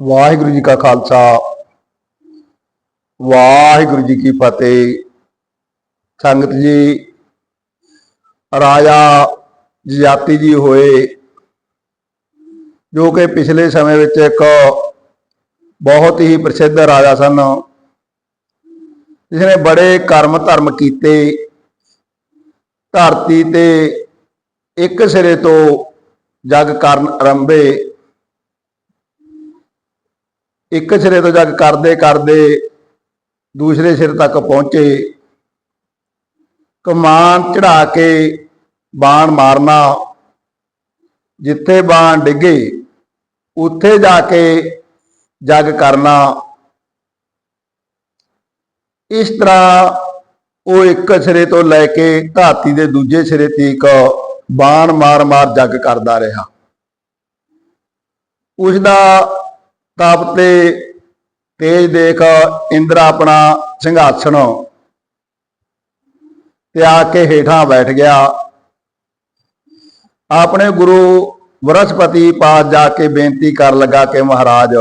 ਵਾਹਿਗੁਰੂ ਜੀ ਕਾ ਖਾਲਸਾ, ਵਾਹਿਗੁਰੂ ਜੀ ਕੀ ਫਤਿਹ। ਸੰਗਤ ਜੀ, ਰਾਜਾ ਜਜਾਤੀ ਜੀ ਹੋਏ, ਜੋ ਕਿ ਪਿਛਲੇ ਸਮੇਂ ਵਿੱਚ ਇੱਕ ਬਹੁਤ ਹੀ ਪ੍ਰਸਿੱਧ ਰਾਜਾ ਸਨ ਜਿਸ ਨੇ ਬੜੇ ਕਰਮ ਧਰਮ ਕੀਤੇ, ਧਰਤੀ ਤੇ ਇੱਕ ਸਿਰੇ ਤੋਂ ਜਗ ਕਰਨ ਆਰੰਭੇ। ਇੱਕ ਸਿਰੇ ਤੋਂ ਜਗ ਕਰਦੇ ਕਰਦੇ ਦੂਸਰੇ ਸਿਰ ਤੱਕ ਪਹੁੰਚੇ। ਕਮਾਨ ਚੜਾ ਕੇ ਬਾਣ ਮਾਰਨਾ। ਜਿੱਥੇ ਬਾਣ ਡਿੱਗੇ, ਉੱਥੇ ਜਾ ਕੇ ਜਗ ਕਰਨਾ। ਇਸ ਤਰ੍ਹਾਂ ਉਹ ਇੱਕ ਸਿਰੇ ਤੋਂ ਲੈ ਕੇ ਧਾਤੀ ਦੇ ਦੂਜੇ ਸਿਰੇ ਤੀਕ ਬਾਣ ਮਾਰ-ਮਾਰ ਜਗ ਕਰਦਾ ਰਿਹਾ। ਉਸ ਦਾ ਤਪ ਤੇ ਤੇਜ ਦੇਖ ਇੰਦਰ ਆਪਣਾ ਸਿੰਘਾਸਣ ਤੇ ਆ ਕੇ ਹੇਠਾਂ ਬੈਠ ਗਿਆ। ਆਪਣੇ ਗੁਰੂ ਬ੍ਰਹਸਪਤੀ ਪਾਸ ਜਾ ਕੇ ਬੇਨਤੀ ਕਰਨ ਲੱਗਾ ਕਿ ਮਹਾਰਾਜ,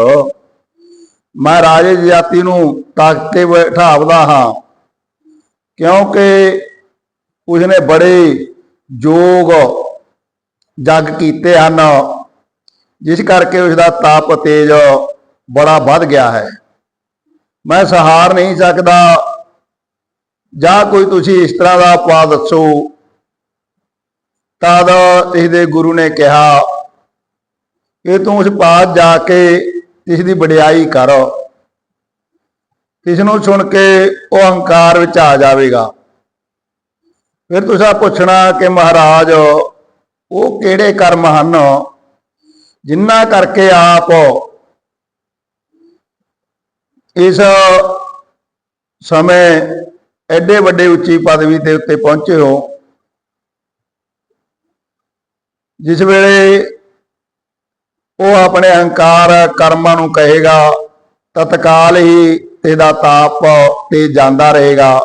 ਮੈਂ ਰਾਜੇ ਜਾਤੀ ਨੂੰ ਤਾਕਤ ਤੇ ਬਿਠਾਵਦਾ ਹਾਂ ਕਿਉਂਕਿ ਉਸਨੇ ਬੜੇ ਯੋਗ ਜਗ ਕੀਤੇ ਹਨ, ਜਿਸ ਕਰਕੇ ਉਸ ਦਾ ਤਾਪ ਤੇਜ ਬੜਾ ਵੱਧ ਗਿਆ ਹੈ। ਮੈਂ ਸਹਾਰ ਨਹੀਂ ਸਕਦਾ। ਜਾਂ ਕੋਈ ਤੁਸੀਂ ਇਸ ਤਰ੍ਹਾਂ ਦਾ ਉਪਾਅ ਦੱਸੋ ਤਦ ਇਸ ਗੁਰੂ ਨੇ ਕਿਹਾ ਕਿ ਤੂੰ ਉਸ ਪਾਸ ਜਾ ਕੇ ਇਸ ਦੀ ਵਡਿਆਈ ਕਰ। ਇਸ ਨੂੰ ਸੁਣ ਕੇ ਉਹ ਹੰਕਾਰ ਵਿੱਚ ਆ ਜਾਵੇਗਾ। ਫਿਰ ਤੁਸੀਂ ਪੁੱਛਣਾ ਕਿ ਮਹਾਰਾਜ, ਉਹ ਕਿਹੜੇ ਕਰਮ ਹਨ? ਜਿਨ੍ਹਾਂ ਕਰਕੇ ਆਪ ਇਸ ਸਮੇਂ ਐਡੇ ਵੱਡੇ ਉੱਚੀ ਪਦਵੀ ਦੇ ਉੱਤੇ ਪਹੁੰਚੇ ਹੋ, ਜਿਸ ਵੇਲੇ ਉਹ ਆਪਣੇ ਅਹੰਕਾਰ ਕਰਮਾਂ ਨੂੰ ਕਹੇਗਾ, ਤਤਕਾਲ ਹੀ ਤੇਦਾ ਤਾਪ ਤੇ ਜਾਂਦਾ ਰਹੇਗਾ।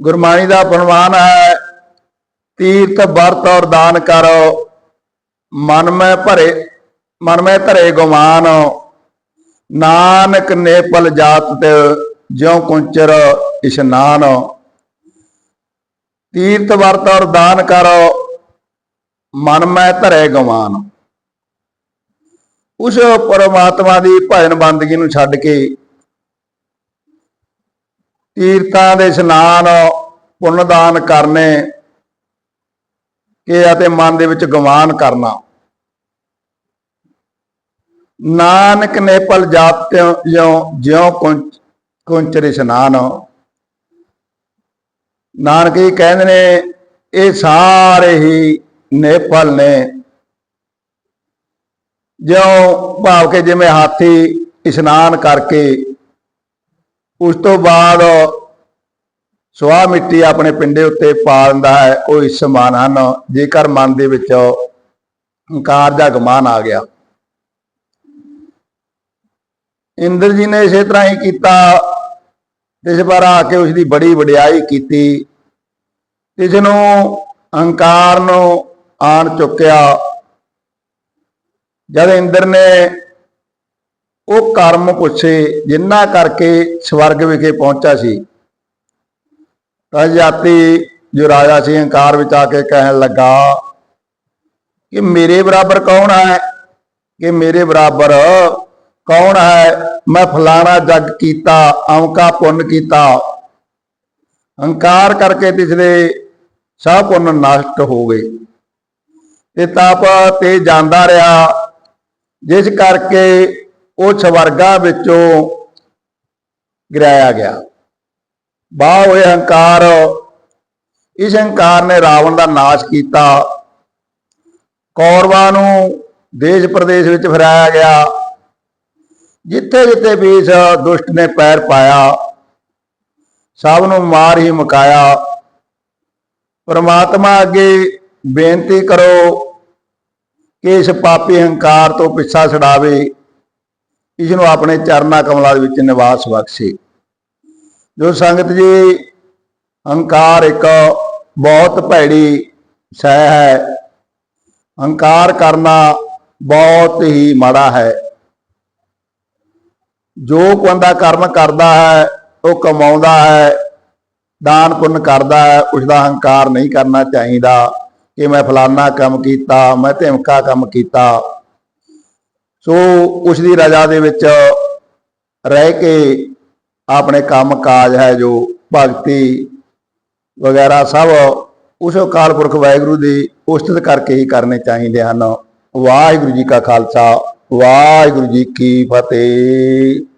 ਗੁਰਬਾਣੀ ਦਾ ਫਰਮਾਨ ਹੈ, ਤੀਰਥ ਵਰਤ ਔਰ ਦਾਨ ਕਰ, ਮਨ ਮੈਂ ਭਰੇ, ਮਨ ਮੈਂ ਧਰੇ ਗੁਮਾਨ ਨਾਨਕ ਨੇਪਲ ਜਾਤ ਤੇ ਜਿਉ ਕੁੰਚਰ ਇਸ਼ਨਾਨ। ਤੀਰਥ ਵਰਤ ਔਰ ਦਾਨ ਕਰ ਮਨ ਮੈਂ ਧਰੇ ਗਵਾਨ। ਉਸ ਪਰਮਾਤਮਾ ਦੀ ਭਜਨ ਬੰਦਗੀ ਨੂੰ ਛੱਡ ਕੇ ਤੀਰਥਾਂ ਦੇ ਇਸ਼ਨਾਨ ਪੁੰਨ ਦਾਨ ਕਰਨੇ ਕੇ ਅਤੇ ਮਨ ਦੇ ਵਿੱਚ ਗਵਾਨ ਕਰਨਾ। ਨਾਨਕ ਨੇ ਪਲ ਜਾਤ ਜਿਉ ਜਿਉ ਕੁੰਚਰ ਇਸ਼ਨਾਨ ਨਾਨਕ ਜੀ ਕਹਿੰਦੇ ਨੇ, ਇਹ ਸਾਰੇ ਹੀ ਨੇਪਲ ਨੇ। ਜਿਉ ਭਾਵ ਕੇ ਜਿਵੇਂ ਹਾਥੀ ਇਸ਼ਨਾਨ ਕਰਕੇ, ਉਸ ਤੋਂ ਬਾਅਦ ਸਵਾਹ ਮਿੱਟੀ ਆਪਣੇ ਪਿੰਡੇ ਉੱਤੇ ਪਾ ਦਿੰਦਾ ਹੈ, ਉਹ ਇਸ ਸਮਾਨ ਹਨ, ਜੇਕਰ ਮਨ ਦੇ ਵਿੱਚ ਹੰਕਾਰ ਦਾ ਗਮਾਨ ਆ ਗਿਆ। ਇੰਦਰ ਜੀ ਨੇ ਇਸੇ ਤਰ੍ਹਾਂ ਹੀ ਕੀਤਾ ਇਸ ਵਾਰ ਆ ਕੇ ਉਸ ਦੀ ਬੜੀ ਵਡਿਆਈ ਕੀਤੀ। ਇਸ ਨੂੰ ਹੰਕਾਰ ਨੂੰ ਆਣ ਚੁੱਕਿਆ। ਜਦ ਇੰਦਰ ਨੇ ਉਹ ਕਰਮ ਪੁੱਛੇ, ਜਿੰਨਾ ਕਰਕੇ ਸਵਰਗ ਵਿਖੇ ਪਹੁੰਚਾ ਸੀ, ਤਾਂ ਜਾਤੀ ਜੋ ਰਾਜਾ ਸੀ ਹੰਕਾਰ ਵਿੱਚ ਆ ਕੇ ਕਹਿਣ ਲੱਗਾ, ਕਿ ਮੇਰੇ ਬਰਾਬਰ ਕੌਣ ਹੈ? ਕਿ ਮੇਰੇ ਬਰਾਬਰ ਕੌਣ ਹੈ? ਮੈਂ ਫਲਾਣਾ ਜੱਗ ਕੀਤਾ ਅਮਕਾ ਪੁੰਨ ਕੀਤਾ। ਹੰਕਾਰ ਕਰਕੇ ਤਿਸਦੇ ਸਭ ਪੁੰਨ ਨਸ਼ਟ ਹੋ ਗਏ। ਤੇ ਤਪ ਤੇ ਜਾਂਦਾ ਰਿਹਾ, ਜਿਸ ਕਰਕੇ ਉਹ ਸਵਰਗਾ ਵਿੱਚੋਂ ਗਿਰਾਇਆ ਗਿਆ। ਬਾਹ ਹੋਏ ਹੰਕਾਰ! ਇਸ ਹੰਕਾਰ ਨੇ ਰਾਵਣ ਦਾ ਨਾਸ਼ ਕੀਤਾ। ਕੌਰਵਾਂ ਨੂੰ ਦੇਸ਼ ਪ੍ਰਦੇਸ਼ ਵਿੱਚ ਫਰਾਇਆ ਗਿਆ। ਜਿੱਥੇ ਜਿੱਥੇ ਵੀ ਇਸ ਦੁਸ਼ਟ ਨੇ ਪੈਰ ਪਾਇਆ, ਸਭ ਨੂੰ ਮਾਰ ਹੀ ਮੁਕਾਇਆ। ਪਰਮਾਤਮਾ ਅੱਗੇ ਬੇਨਤੀ ਕਰੋ ਕਿ ਇਸ ਪਾਪੀ ਹੰਕਾਰ ਤੋਂ ਪਿੱਛਾ ਛਡਾਵੇ। ਇਸ ਨੂੰ ਆਪਣੇ ਚਰਨਾ ਕਮਲਾਂ ਦੇ ਵਿੱਚ ਨਿਵਾਸ ਬਖਸ਼ੇ। ਜੋ ਸੰਗਤ ਜੀ, ਹੰਕਾਰ ਇੱਕ ਬਹੁਤ ਭੈੜੀ ਸਹਿ ਹੈ। ਹੰਕਾਰ ਕਰਨਾ ਬਹੁਤ ਹੀ ਮਾੜਾ ਹੈ। ਜੋ ਬੰਦਾ ਕਰਮ ਕਰਦਾ ਹੈ, ਉਹ ਕਮਾਉਂਦਾ ਹੈ, ਦਾਨ ਪੁੰਨ ਕਰਦਾ ਹੈ ਉਸ ਦਾ ਹੰਕਾਰ ਨਹੀਂ ਕਰਨਾ ਚਾਹੀਦਾ ਕਿ ਮੈਂ ਫਲਾਨਾ ਕੰਮ ਕੀਤਾ, ਮੈਂ ਧਿਮਕਾ ਕੰਮ ਕੀਤਾ। ਸੋ ਉਸ ਦੀ ਰਜ਼ਾ ਦੇ ਵਿੱਚ ਰਹਿ ਕੇ ਆਪਣੇ ਕੰਮ ਕਾਜ ਹੈ ਜੋ ਭਗਤੀ ਵਗੈਰਾ ਸਭ ਉਸ ਅਕਾਲ ਪੁਰਖ ਵਾਹਿਗੁਰੂ ਦੀ ਉਸਤਤ ਕਰਕੇ ਹੀ ਕਰਨੇ ਚਾਹੀਦੇ ਹਨ। ਵਾਹਿਗੁਰੂ ਜੀ ਕਾ ਖਾਲਸਾ, ਵਾਹਿਗੁਰੂ ਜੀ ਕੀ ਫਤਿਹ।